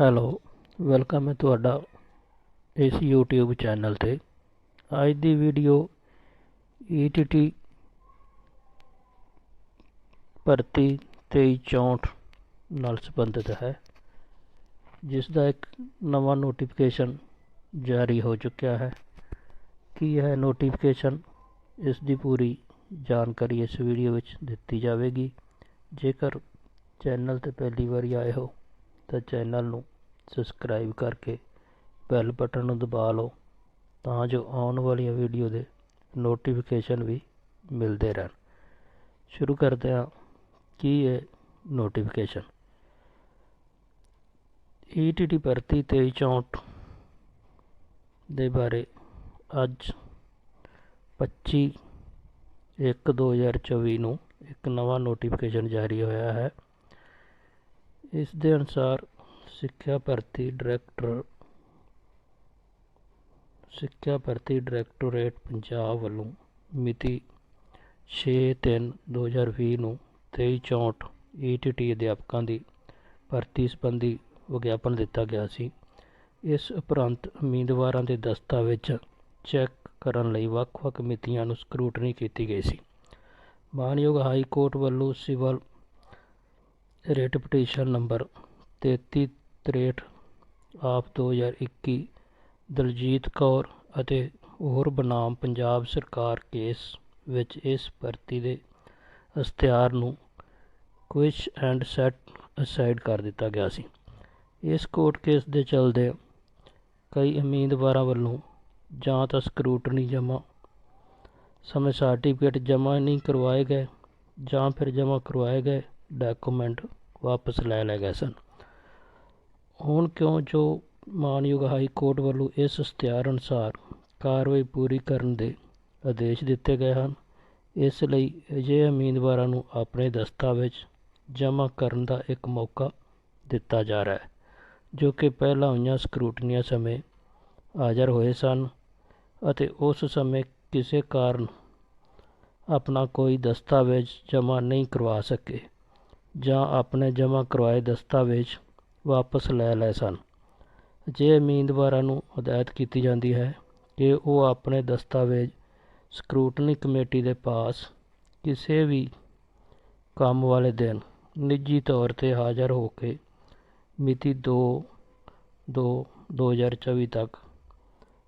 Hello, welcome ਹੈ ਤੁਹਾਡਾ ਇਸ YouTube ਚੈਨਲ ਤੇ। ਅੱਜ ਦੀ ਵੀਡੀਓ ETT ਭਰਤੀ 2364 ਨਾਲ ਸੰਬੰਧਿਤ ਹੈ, ਜਿਸ ਦਾ ਇੱਕ ਨਵਾਂ ਨੋਟੀਫਿਕੇਸ਼ਨ ਜਾਰੀ ਹੋ ਚੁੱਕਿਆ ਹੈ। ਕੀ ਹੈ ਨੋਟੀਫਿਕੇਸ਼ਨ ਇਸ ਦੀ ਪੂਰੀ ਜਾਣਕਾਰੀ ਇਸ ਵੀਡੀਓ ਵਿੱਚ ਦਿੱਤੀ ਜਾਵੇਗੀ? ਜੇਕਰ ਚੈਨਲ ਤੇ ਪਹਿਲੀ ਵਾਰੀ ਆਏ ਹੋ, ਤਾਂ ਚੈਨਲ ਨੂੰ ਸਬਸਕ੍ਰਾਈਬ ਕਰਕੇ ਬੈਲ ਬਟਨ ਨੂੰ ਦਬਾ ਲਓ ਤਾਂ ਜੋ ਆਉਣ ਵਾਲੀਆਂ ਵੀਡੀਓ ਦੇ ਨੋਟੀਫਿਕੇਸ਼ਨ ਵੀ ਮਿਲਦੇ ਰਹਿਣ। ਸ਼ੁਰੂ ਕਰਦੇ ਹਾਂ ਕੀ ਹੈ ਨੋਟੀਫਿਕੇਸ਼ਨ ETT ਭਰਤੀ 2364 ਦੇ ਬਾਰੇ ਅੱਜ 25 ਇੱਕ 2024 ਨੂੰ ਇੱਕ ਨਵਾਂ ਨੋਟੀਫਿਕੇਸ਼ਨ ਜਾਰੀ ਹੋਇਆ ਹੈ। ਇਸ ਦੇ ਅਨੁਸਾਰ ਸਿੱਖਿਆ ਭਰਤੀ ਡਾਇਰੈਕਟਰ, ਸਿੱਖਿਆ ਭਰਤੀ ਡਾਇਰੈਕਟੋਰੇਟ ਪੰਜਾਬ ਵੱਲੋਂ ਮਿਤੀ 6/3/2020 ਨੂੰ 2364 ETT ਅਧਿਆਪਕਾਂ ਦੀ ਭਰਤੀ ਸੰਬੰਧੀ ਵਿਗਿਆਪਨ ਦਿੱਤਾ ਗਿਆ ਸੀ। ਇਸ ਉਪਰੰਤ ਉਮੀਦਵਾਰਾਂ ਦੇ ਦਸਤਾਵੇਜ਼ ਚੈੱਕ ਕਰਨ ਲਈ ਵੱਖ-ਵੱਖ ਮਿਤੀਆਂ ਨੂੰ ਸਕਰੂਟਨੀ ਕੀਤੀ ਗਈ ਸੀ। ਮਾਨਯੋਗ ਹਾਈ ਕੋਰਟ ਵੱਲੋਂ ਸਿਵਲ ਰਿਟ ਪਟੀਸ਼ਨ ਨੰਬਰ ਤਰੇ ਆਪ ਦੋ ਹਜ਼ਾਰ ਇੱਕੀ, ਦਲਜੀਤ ਕੌਰ ਅਤੇ ਹੋਰ ਬਨਾਮ ਪੰਜਾਬ ਸਰਕਾਰ ਕੇਸ ਵਿੱਚ ਇਸ ਭਰਤੀ ਦੇ ਇਸ਼ਤਿਹਾਰ ਨੂੰ ਕੁਇਸ਼ ਐਂਡ ਸੈਟ ਅਸਾਈਡ ਕਰ ਦਿੱਤਾ ਗਿਆ ਸੀ। ਇਸ ਕੋਰਟ ਕੇਸ ਦੇ ਚਲਦੇ ਕਈ ਉਮੀਦਵਾਰਾਂ ਵੱਲੋਂ ਜਾਂ ਤਾਂ ਸਕਰੂਟਨੀ ਜਮ੍ਹਾਂ, ਸਮੇਂ ਸਰਟੀਫਿਕੇਟ ਜਮ੍ਹਾਂ ਨਹੀਂ ਕਰਵਾਏ ਗਏ ਜਾਂ ਫਿਰ ਜਮ੍ਹਾਂ ਕਰਵਾਏ ਗਏ ਡਾਕੂਮੈਂਟ ਵਾਪਸ ਲੈ ਲਏ ਗਏ ਸਨ। ਹੁਣ ਕਿਉਂ ਜੋ ਮਾਨਯੋਗ ਹਾਈ ਕੋਰਟ ਵੱਲੋਂ ਇਸ ਇਸ਼ਤਿਹਾਰ ਅਨੁਸਾਰ ਕਾਰਵਾਈ ਪੂਰੀ ਕਰਨ ਦੇ ਆਦੇਸ਼ ਦਿੱਤੇ ਗਏ ਹਨ, ਇਸ ਲਈ ਅਜਿਹੇ ਉਮੀਦਵਾਰਾਂ ਨੂੰ ਆਪਣੇ ਦਸਤਾਵੇਜ਼ ਜਮ੍ਹਾਂ ਕਰਨ ਦਾ ਇੱਕ ਮੌਕਾ ਦਿੱਤਾ ਜਾ ਰਿਹਾ ਹੈ, ਜੋ ਕਿ ਪਹਿਲਾਂ ਹੋਈਆਂ ਸਕਰੂਟਨੀਆਂ ਸਮੇਂ ਹਾਜ਼ਰ ਹੋਏ ਸਨ ਅਤੇ ਉਸ ਸਮੇਂ ਕਿਸੇ ਕਾਰਨ ਆਪਣਾ ਕੋਈ ਦਸਤਾਵੇਜ਼ ਜਮ੍ਹਾਂ ਨਹੀਂ ਕਰਵਾ ਸਕੇ ਜਾਂ ਆਪਣੇ ਜਮ੍ਹਾਂ ਕਰਵਾਏ ਦਸਤਾਵੇਜ਼ ਵਾਪਸ ਲੈ ਲਏ ਸਨ। ਅਜਿਹੇ ਉਮੀਦਵਾਰਾਂ ਨੂੰ ਹਦਾਇਤ ਕੀਤੀ ਜਾਂਦੀ ਹੈ ਕਿ ਉਹ ਆਪਣੇ ਦਸਤਾਵੇਜ਼ ਸਕਰੂਟਨੀ ਕਮੇਟੀ ਦੇ ਪਾਸ ਕਿਸੇ ਵੀ ਕੰਮ ਵਾਲੇ ਦਿਨ ਨਿੱਜੀ ਤੌਰ ਤੇ ਹਾਜ਼ਰ ਹੋ ਕੇ ਮਿਤੀ 2 2 2024 ਤੱਕ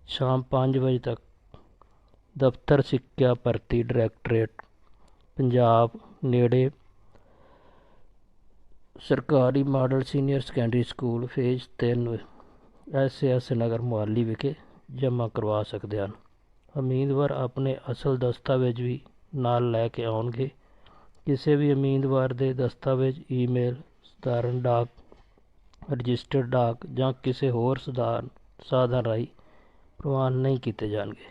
ਸ਼ਾਮ 5 ਵਜੇ ਤੱਕ ਦਫ਼ਤਰ ਸਿੱਖਿਆ ਭਰਤੀ ਡਾਇਰੈਕਟੋਰੇਟ, ਪੰਜਾਬ ਨੇੜੇ ਸਰਕਾਰੀ model senior secondary school phase 3 S S Nagar Mohali ਵਿਖੇ ਜਮ੍ਹਾਂ ਕਰਵਾ ਸਕਦੇ ਹਨ। ਉਮੀਦਵਾਰ ਆਪਣੇ ਅਸਲ ਦਸਤਾਵੇਜ਼ ਵੀ ਨਾਲ ਲੈ ਕੇ ਆਉਣਗੇ। ਕਿਸੇ ਵੀ ਉਮੀਦਵਾਰ ਦੇ ਦਸਤਾਵੇਜ਼, ਈਮੇਲ, ਸਧਾਰਨ ਡਾਕ, ਰਜਿਸਟਰਡ ਡਾਕ ਜਾਂ ਕਿਸੇ ਹੋਰ ਸਧਾਰਨ, ਸਾਧਨ ਰਾਹੀਂ ਪ੍ਰਵਾਨ ਨਹੀਂ ਕੀਤੇ ਜਾਣਗੇ।